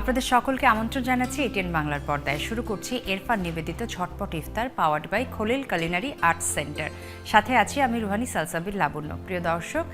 আপনাদের সকলকে আমন্ত্রণ জানাচ্ছি এটিএন বাংলার পর্দায়। শুরু করছি এরফান নিবেদিত ছটপট ইফতার powered by Khalil culinary art centre সাথে আছি আমি রুহানি সালসাবির লাবণ্য। প্রিয় দর্শক,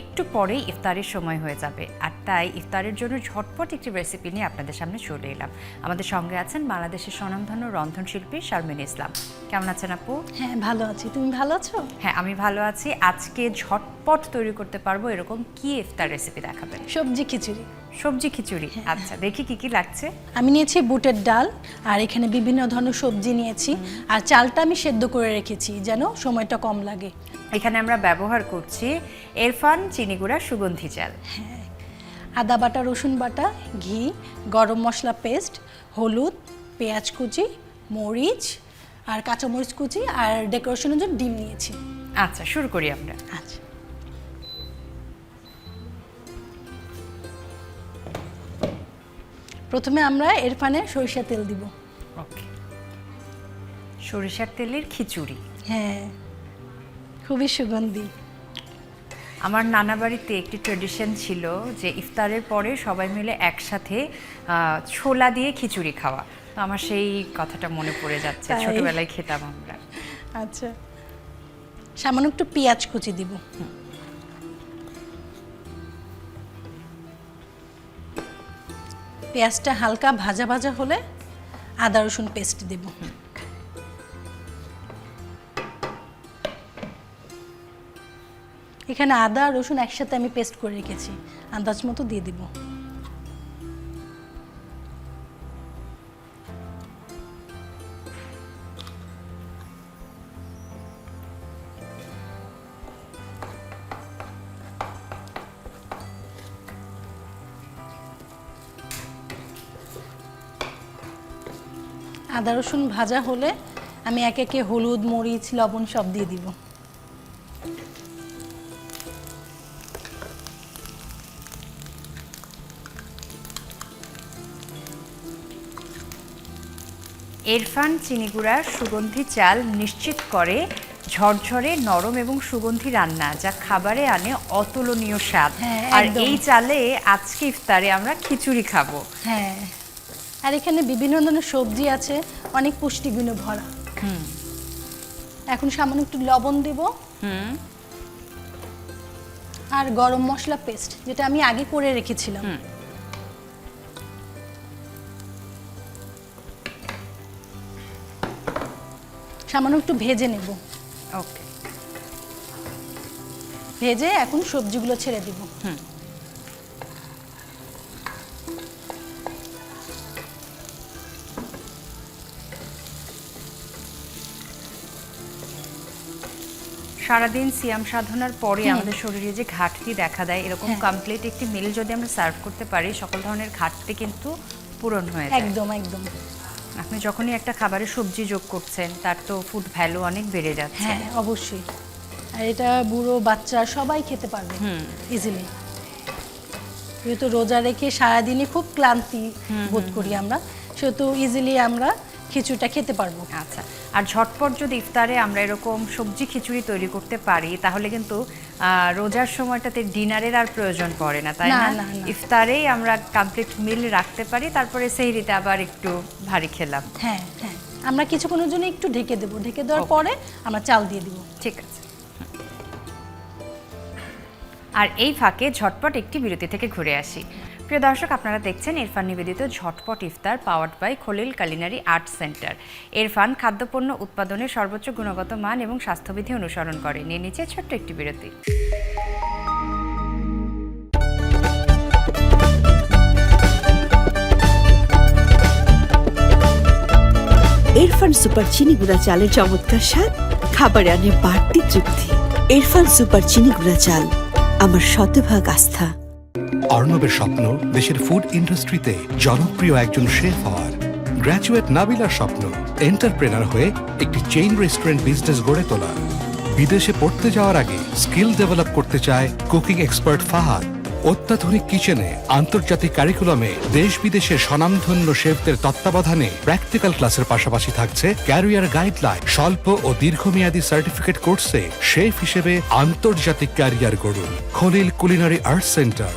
একটু পরেই ইফতারের সময় হয়ে যাবে। আর তাই ইফতারের জন্য ঝটপট একটি রেসিপি নিয়ে আপনাদের সামনে চলে এলাম। আমাদের সঙ্গে আছেন বাংলাদেশের স্বনামধন্য রন্ধনশিল্পী শারমিন ইসলাম। কেমন আছেন আপু? হ্যাঁ ভালো আছি। তুমি ভালো আছো? হ্যাঁ আমি ভালো আছি। আজকে ঝটপট তৈরি করতে পারব এরকম কি ইফতার রেসিপি দেখাবেন? সবজি খিচুড়ি। সবজি খিচুড়ি? আচ্ছা দেখি কি কি লাগছে। আমি নিয়েছি বুটের ডাল আর এখানে বিভিন্ন ধরনের সবজি নিয়েছি। আর চালটা আমি সেদ্ধ করে রেখেছি যেন সময়টা কম লাগে। এখানে আমরা ব্যবহার করছি এরফান চিনিগুড়া সুগন্ধি চাল আদা বাটা রসুন বাটা ঘি গরম মশলা পেস্ট হলুদ পেঁয়াজ কুচি মরিচ আর কাঁচামরিচ কুচি আর ডেকোরেশনের জন্য ডিম নিয়েছি। আচ্ছা শুরু করি আমরা। আচ্ছা। প্রথমে আমরা এর পানে সরিষা তেল দিব। ওকে। সরিষার তেলের খিচুড়ি। হ্যাঁ খুবই সুগন্ধি। আমার নানা বাড়িতে একটি ট্রেডিশন ছিল যে ইফতারের পরে সবাই মিলে একসাথে ছোলা দিয়ে খিচুড়ি খাওয়া। তো আমার সেই কথাটা মনে পড়ে যাচ্ছে। ছোটবেলায় খেতাম আমরা। আচ্ছা। সামান্য একটু পেঁয়াজ কুচি দিব। পেঁয়াজটা হালকা ভাজা ভাজা হলে আদা রসুন পেস্ট দেব। এখানে আদা রসুন একসাথে আমি পেস্ট করে রেখেছি। আন্দাজ মতো দিয়ে দিব। আদা রসুন ভাজা হলে আমি একে একে হলুদ, মরিচ, লবণ সব দিয়ে দিব। এরফান চিনিগুড়ার সুগন্ধি চাল নিশ্চিত করে ঝরঝরে নরম এবং সুগন্ধি রান্না যা খাবারে আনে অতুলনীয় স্বাদ। হ্যাঁ, আর এই চালে আজকে ইফতারে আমরা খিচুড়ি খাব। হ্যাঁ। আর এখানে বিভিন্ন ধরনের সবজি আছে অনেক পুষ্টিগুণে ভরা। এখন সামান্য একটু লবণ দেব। হুম। আর গরম মশলা পেস্ট যেটা আমি আগে করে রেখেছিলাম। সামান্য একটু ভেজে নেব। ওকে ভেজে এখন সবজিগুলো ছেড়ে দিব। হুম। সারাদিন সিয়াম সাধনার পরে আমাদের শরীরে যে ঘাটতি দেখা দেয় এরকম হ্যাঁ। কমপ্লিট একটি মিল যদি আমরা সার্ভ করতে পারি সকল ধরনের ঘাটতি কিন্তু পূরণ হয়ে যায়। একদম একদম। আপনি যখনই একটা খাবারে সবজি যোগ করছেন তার তো ফুড ভ্যালু অনেক বেড়ে যাচ্ছে। হ্যাঁ অবশ্যই। আর এটা বুড়ো বাচ্চা সবাই খেতে পারবে। ইজিলি যেহেতু রোজা রেখে সারাদিনই খুব ক্লান্তি বোধ করি আমরা সেহেতু ইজিলি আমরা খিচুড়িটা খেতে পারব। আচ্ছা আর ঝটপট যদি ইফতারে আমরা এরকম সবজি খিচুড়ি তৈরি করতে পারি তাহলে কিন্তু রোজার সময়টাতে ডিনারের আর প্রয়োজন পড়ে না তাই না। ইফতারেই আমরা কমপ্লিট মিল রাখতে পারি তারপরে সেহরিতে আবার একটু ভারী খেলাম। হ্যাঁ হ্যাঁ আমরা কিছুক্ষণের জন্য একটু ঢেকে দেবো ঢেকে দেওয়ার পরে আমরা চাল দিয়ে দিব। ঠিক আছে। আর এই ফাঁকে ঝটপট একটি বিরতি থেকে ঘুরে আসি। প্রিয় দর্শক, আপনারা দেখছেন ইরফান নিবেদিত ঝটপট ইফতার powered by Khalil culinary art centre Irfan খাদ্যপণ্য উৎপাদনের সর্বোচ্চ গুণগত মান এবং স্বাস্থ্যবিধি অনুসরণ করে। নিয়ে নিচে ছোট্ট একটি বিরতি। ইরফান সুপার চিনি গুঁড়া চালের চমৎকার স্বাদ, খাবারে আনে বাড়তি তৃপ্তি। ইরফান সুপার চিনি গুঁড়া চাল, আমার শতভাগ আস্থা। অর্ণবের স্বপ্ন দেশের ফুড ইন্ডাস্ট্রিতে জনপ্রিয় একজন শেফ হওয়ার। গ্র্যাজুয়েট নাবিলার স্বপ্ন এন্টারপ্রেনার হয়ে একটি চেইন রেস্টুরেন্ট বিজনেস গড়ে তোলা। বিদেশে পড়তে যাওয়ার আগে স্কিল ডেভেলপ করতে চায় কুকিং এক্সপার্ট ফাহাদ। অত্যাধুনিক কিচেনে আন্তর্জাতিক কারিকুলামে দেশ বিদেশের স্বনামধন্য শেফদের তত্ত্বাবধানে প্র্যাকটিক্যাল ক্লাসের পাশাপাশি থাকছে ক্যারিয়ার গাইডলাইন স্বল্প ও দীর্ঘমেয়াদী সার্টিফিকেট কোর্সে শেফ হিসেবে আন্তর্জাতিক ক্যারিয়ার গড়ুন। খলিল কুলিনারি আর্ট সেন্টার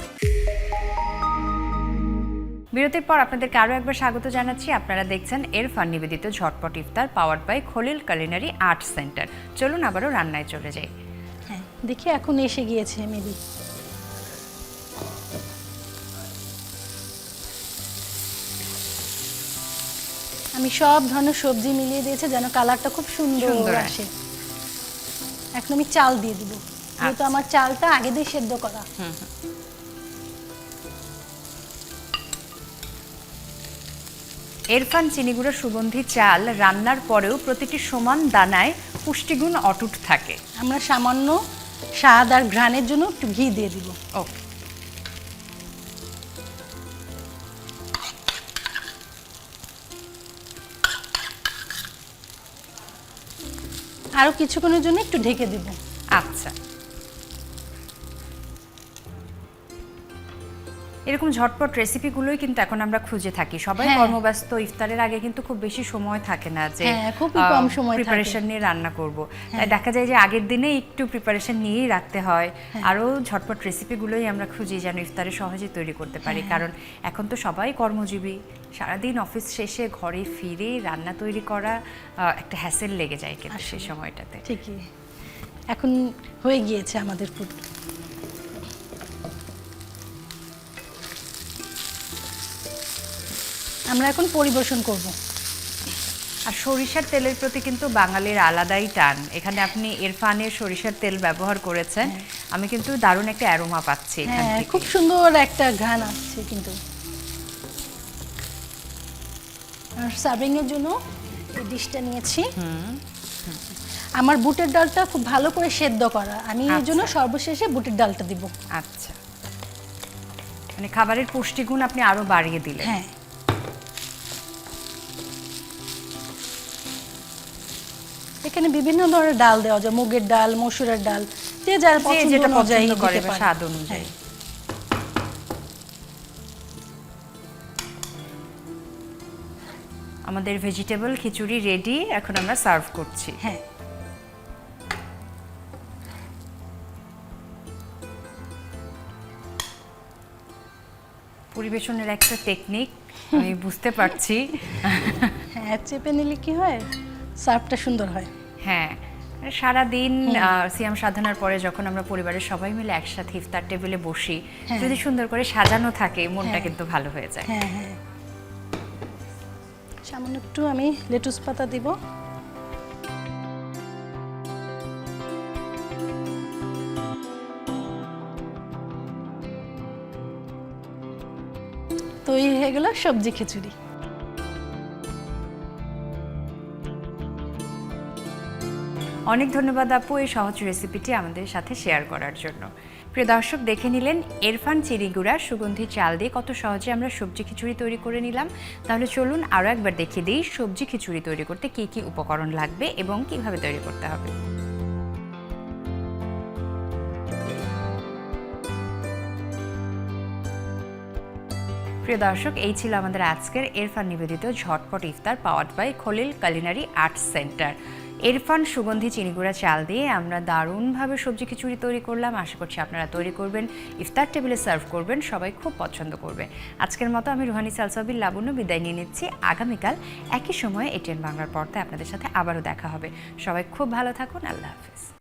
বিরতির পর আপনাদেরকে আরও একবার স্বাগত জানাচ্ছি। আপনারা দেখছেন এরফান নিবেদিত ঝটপট ইফতার power by Khalil culinary art centre চলুন আবারও রান্নায় চলে যাই। হ্যাঁ দেখি এখন এসে গিয়েছে মেবি। আমি সব ধরনের সবজি মিলিয়ে দিয়েছি যেন কালারটা খুব সুন্দর আসে। এখন আমি চাল দিয়ে দিব। যেহেতু আচ্ছা। আমার চালটা আগে দিয়ে সেদ্ধ করা। এরফান চিনিগুড়ো সুগন্ধি চাল রান্নার পরেও প্রতিটি সমান দানায় পুষ্টিগুণ অটুট থাকে। আমরা সামান্য স্বাদ আর ঘ্রাণের জন্য একটু ঘি দিয়ে দিব। ওকে। আরও কিছুক্ষণের জন্য একটু ঢেকে দিব। আচ্ছা। এরকম ঝটপট রেসিপিগুলোই কিন্তু এখন আমরা খুঁজে থাকি। সবাই হ্যাঁ। কর্মব্যস্ত ইফতারের আগে কিন্তু খুব বেশি সময় থাকে না যে খুব কম সময় প্রিপারেশন নিয়ে রান্না করব। তাই দেখা যায় যে আগের দিনে একটু প্রিপারেশন নিয়েই রাখতে হয়। হ্যাঁ। আরও ঝটপট রেসিপিগুলোই আমরা খুঁজি যেন ইফতারে সহজে তৈরি করতে পারি। হ্যাঁ। কারণ এখন তো সবাই কর্মজীবী। সারাদিন অফিস শেষে ঘরে ফিরে রান্না তৈরি করা একটা হ্যাসেল লেগে যায় কিন্তু সেই সময়টাতে। ঠিকই। এখন হয়ে গিয়েছে আমাদের ফুড আমরা এখন পরিবেশন করব। আর সরিষার তেলের প্রতি কিন্তু বাঙালির আলাদাই টান। এখানে আপনি ইরফানের সরিষার তেল ব্যবহার করেছেন। আমি কিন্তু দারুণ একটা অ্যারোমা পাচ্ছি এখান হ্যাঁ খুব সুন্দর একটা ঘ্রাণ আসছে কিন্তু। আর সার্ভিং এর জন্য এই ডিশটা নিয়েছি। আমার বুটের ডালটা খুব ভালো করে সেদ্ধ করা। আমি এর জন্য আচ্ছা। সর্বশেষে বুটের ডালটা দিব। আচ্ছা। মানে খাবারের পুষ্টিগুণ আপনি আরও বাড়িয়ে দিলেন। হ্যাঁ। এখানে বিভিন্ন ধরনের ডাল দেওয়া যায় মুগের ডাল মসুরের ডাল যে যার পছন্দ যেটা পছন্দ করে স্বাদ অনুযায়ী। হ্যাঁ। আমাদের ভেজিটেবল খিচুড়ি রেডি এখন আমরা সার্ভ করছি। হ্যাঁ। পরিবেশনের একটা টেকনিক আমি বুঝতে পারছি। হ্যাঁ চেপে নিলে কি হয়? সার্ভটা সুন্দর হয়। হ্যাঁ সারাদিন আহ, সিয়াম সাধনার পরে যখন আমরা পরিবারের সবাই মিলে একসাথে ইফতার টেবিলে বসি হ্যাঁ। যদি সুন্দর করে সাজানো থাকে মনটা হ্যাঁ। কিন্তু ভালো হয়ে যায়। হ্যাঁ হ্যাঁ। সামান্য একটু আমি লেটুস পাতা দিব। তৈরি হয়ে গেল সবজি খিচুড়ি। অনেক ধন্যবাদ আপু এই সহজ রেসিপিটি আমাদের সাথে শেয়ার করার জন্য। প্রিয় দর্শক, দেখে নিলেন, এরফান চিরিগুড়া সুগন্ধি চাল দিয়ে কত সহজে আমরা সবজি খিচুড়ি তৈরি করে নিলাম। তাহলে চলুন আরও একবার দেখিয়ে দিই সবজি খিচুড়ি তৈরি করতে কী কী উপকরণ লাগবে এবং কীভাবে তৈরি করতে হবে। প্রিয় দর্শক, এই ছিল আমাদের আজকের এরফান নিবেদিত ঝটপট ইফতার powered by Khalil culinary arts centre Erfan সুগন্ধি, চিনিগুড়া, চাল দিয়ে আমরা দারুণভাবে সবজি খিচুড়ি তৈরি করলাম। আশা করছি আপনারা তৈরি করবেন, ইফতার টেবিলে সার্ভ করবেন, সবাই খুব পছন্দ করবে। আজকের মতো আমি রুহানি সালসাবির লাবণ্য বিদায় নিয়ে নিচ্ছি। আগামীকাল একই সময়ে এটিএন বাংলার পর্দায় আপনাদের সাথে আবারও দেখা হবে। সবাই খুব ভালো থাকুন, আল্লাহ হাফিজ।